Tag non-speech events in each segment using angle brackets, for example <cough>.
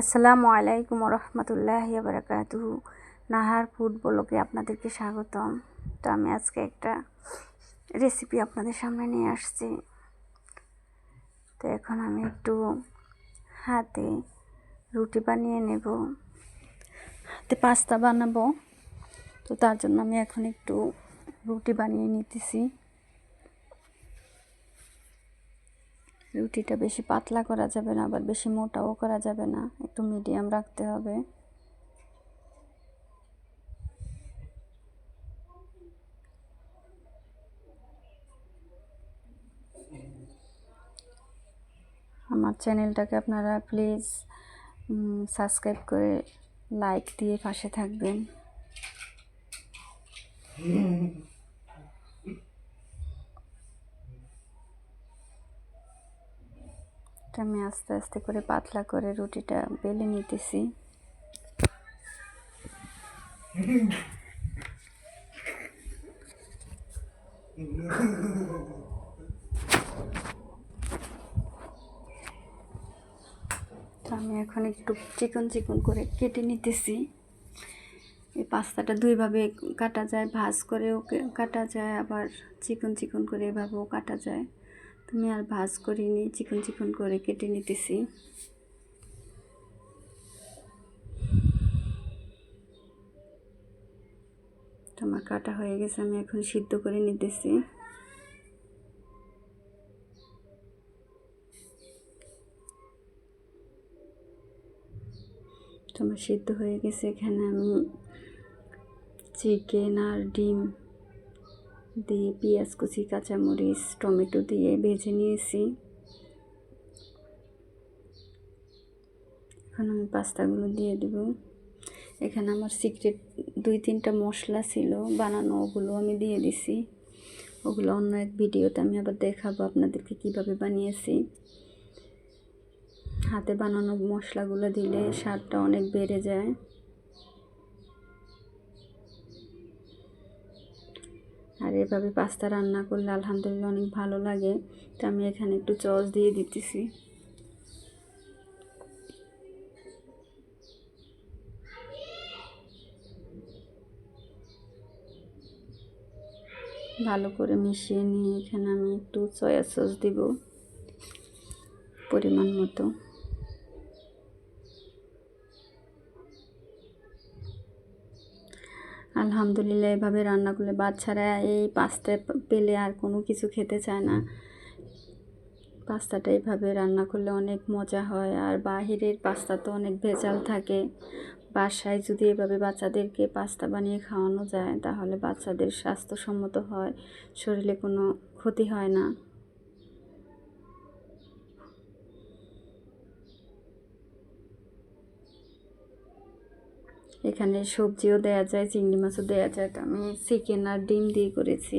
আসসালামু আলাইকুম রহমতুল্লাহ বারকাতুহু নাহার ফুড ব্লগে আপনাদেরকে স্বাগতম। তো আমি আজকে একটা রেসিপি আপনাদের সামনে নিয়ে আসছি। তো এখন আমি একটু হাতে রুটি বানিয়ে নেব। হাতে পাস্তা বানাবো। তো তার জন্য আমি এখন একটু রুটি বানিয়ে নিতেছি। রুটিটা বেশি পাতলা করা যাবে না, আবার বেশি মোটাও করা যাবে না। একটু মিডিয়াম রাখতে হবে। আমার চ্যানেলটাকে আপনারা প্লিজ সাবস্ক্রাইব করে লাইক দিয়ে পাশে থাকবেন। <laughs> এটা আমি আস্তে আস্তে করে পাতলা করে রুটিটা বেলে নিতেছি। তো আমি এখন একটু চিকন চিকন করে কেটে নিতেছি। এই পাস্তাটা দুইভাবে কাটা যায়, ভাজ করেও কাটা যায়, আবার চিকন চিকন করে এভাবেও কাটা যায়। তুমি আর ভাজ করিনি চিকন চিকন করে কেটে নিতেছি। তোমার কাটা হয়ে গেছে, আমি এখন সিদ্ধ করে নিতেছি। তোমার সিদ্ধ হয়ে গেছে, এখানে আমি চিকেন আর ডিম দিয়ে পেঁয়াজ, কুচি, কাঁচামরিচ, টমেটো দিয়ে ভেজে নিয়েছি। এখন আমি পাস্তাগুলো দিয়ে দেব। এখানে আমার সিক্রেট দুই তিনটা মশলা ছিল, বানানো ওগুলো আমি দিয়ে দিছি। ওগুলো অন্য এক ভিডিওতে আমি আবার দেখাবো আপনাদেরকে কীভাবে বানিয়েছি। হাতে বানানো মশলাগুলো দিলে স্বাদটা অনেক বেড়ে যায়। আর এভাবে পাস্তা রান্না করলে আলহামদুলিল্লাহ অনেক ভালো লাগে। তো আমি এখানে একটু চস দিয়ে দিতেছি। ভালো করে মিশিয়ে নিয়ে এখানে আমি একটু সয়া সস দিব, পরিমাণ মতো। আলহামদুলিল্লাহ, এভাবে রান্না করলে বাচ্চারা এই পাস্তা পেলে আর কোনো কিছু খেতে চায় না। পাস্তাটা এইভাবে রান্না করলে অনেক মজা হয় আর বাহিরের পাস্তা তো অনেক ভেজাল থাকে। বাসায় যদি এভাবে বাচ্চাদেরকে পাস্তা বানিয়ে খাওয়ানো যায়, তাহলে বাচ্চাদের স্বাস্থ্যসম্মত হয়, শরীরে কোনো ক্ষতি হয় না। এখানে সবজিও দেওয়া যায়, চিংড়ি মাছও দেওয়া যায়। তো আমি চিকেন আর ডিম দিয়ে করেছি।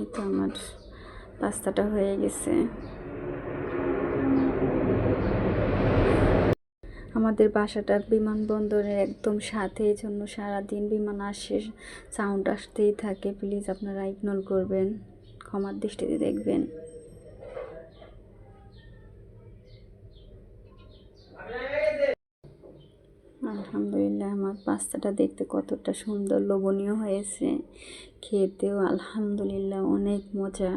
এই আমার পাস্তাটা হয়ে গেছে। আমাদের বাসাটা বিমানবন্দরের একদম সাথে, এই জন্য সারাদিন বিমান আসে সাউন্ড আসতেই থাকে। প্লিজ আপনারা ইগনোর করবেন, ক্ষমার দৃষ্টিতে দেখবেন। আলহামদুলিল্লাহ, আমার পাস্তাটা দেখতে কতটা সুন্দর, লোভনীয় হয়েছে। খেতেও আলহামদুলিল্লাহ অনেক মজা।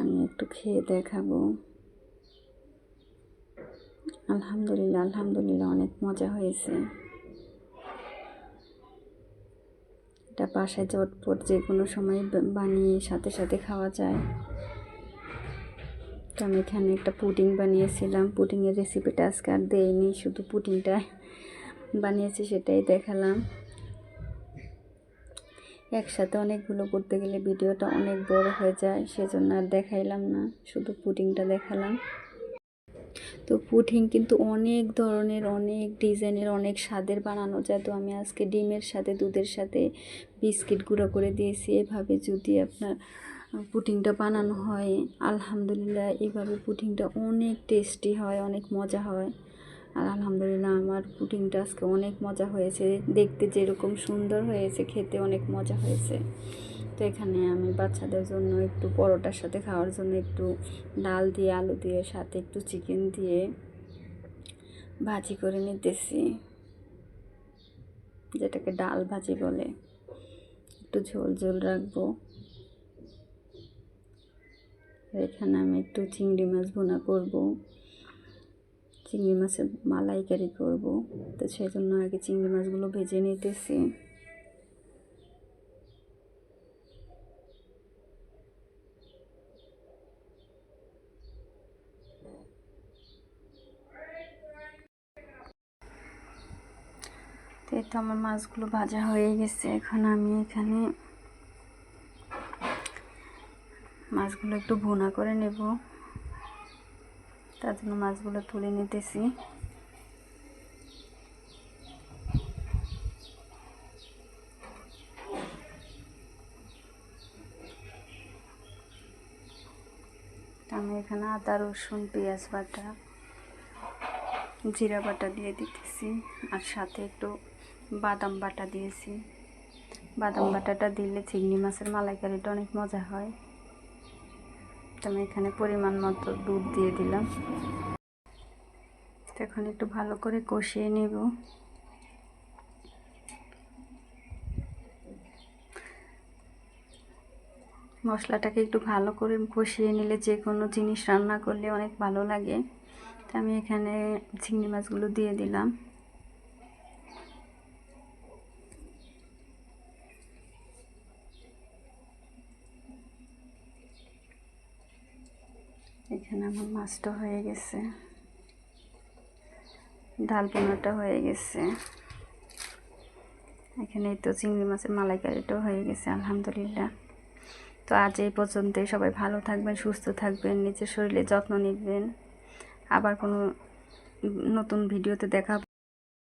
আমি একটু খেয়ে দেখাবো। আলহামদুলিল্লাহ আলহামদুলিল্লাহ অনেক মজা হয়েছে। এটা বাসায় চটপট যে কোনো সময় বানিয়ে সাথে সাথে খাওয়া যায়। তো আমি এখানে একটা পুডিং বানিয়েছিলাম। পুডিংয়ের রেসিপিটা আজকে আর দেয়নি শুধু পুডিংটা বানিয়েছি সেটাই দেখালাম। একসাথে অনেকগুলো করতে গেলে ভিডিওটা অনেক বড় হয়ে যায়, সেজন্য আর দেখাইলাম না, শুধু পুডিংটা দেখালাম। তো পুডিং কিন্তু অনেক ধরনের, অনেক ডিজাইনের, অনেক স্বাদের বানানো যায়। তো আমি আজকে ডিমের সাথে, দুধের সাথে বিস্কিট গুঁড়ো করে দিয়েছি। এভাবে যদি আপনার পুডিংটা বানানো হয়। আলহামদুলিল্লাহ এইভাবে পুটিংটা অনেক টেস্টি হয়, অনেক মজা হয়। আর আলহামদুলিল্লাহ, আমার পুটিংটা আজকে অনেক মজা হয়েছে। দেখতে যেরকম সুন্দর হয়েছে, খেতে অনেক মজা হয়েছে। তো এখানে আমি বাচ্চাদের জন্য একটু পরোটার সাথে খাওয়ার জন্য একটু ডাল দিয়ে, আলু দিয়ে, সাথে একটু চিকেন দিয়ে ভাজি করে নিতেছি। যেটাকে ডাল ভাজি বলে। একটু ঝোল ঝোল রাখব। এখানে আমি একটু চিংড়ি মাছ ভুনা করব। চিংড়ি মাছের মালাইকারি করব। তো সেই জন্য আগে চিংড়ি মাছগুলো ভেজে নিতেছি। তো আমার মাছগুলো ভাজা হয়ে গেছে। এখন আমি এখানে মাছগুলো একটু ভুনা করে নেব। তার জন্য মাছগুলো তুলে নিতেছি। আমি এখানে আদা, রসুন, পেঁয়াজ বাটা, জিরা বাটা দিয়ে দিতেছি। আর সাথে একটু বাদাম বাটা দিয়েছি। বাদাম বাটাটা দিলে চিংড়ি মাছের মালাইকারিটা অনেক মজা হয়। আমি এখানে পরিমাণ মতো দুধ দিয়ে দিলাম। এখন একটু ভালো করে কষিয়ে নেব। মশলাটাকে একটু ভালো করে কষিয়ে নিলে যে কোনো জিনিস রান্না করলে অনেক ভালো লাগে। আমি এখানে চিংড়ি মাছগুলো দিয়ে দিলাম। এখানে আমার মাছটা হয়ে গেছে। ডাল পোনাটা হয়ে গেছে। এখানে তো চিংড়ি মাছের মালাইকারিটাও হয়ে গেছে, আলহামদুলিল্লাহ। তো আজ এই পর্যন্তই। সবাই ভালো থাকবেন, সুস্থ থাকবেন, নিজের শরীরে যত্ন নিবেন। আবার কোনো নতুন ভিডিওতে দেখা হবে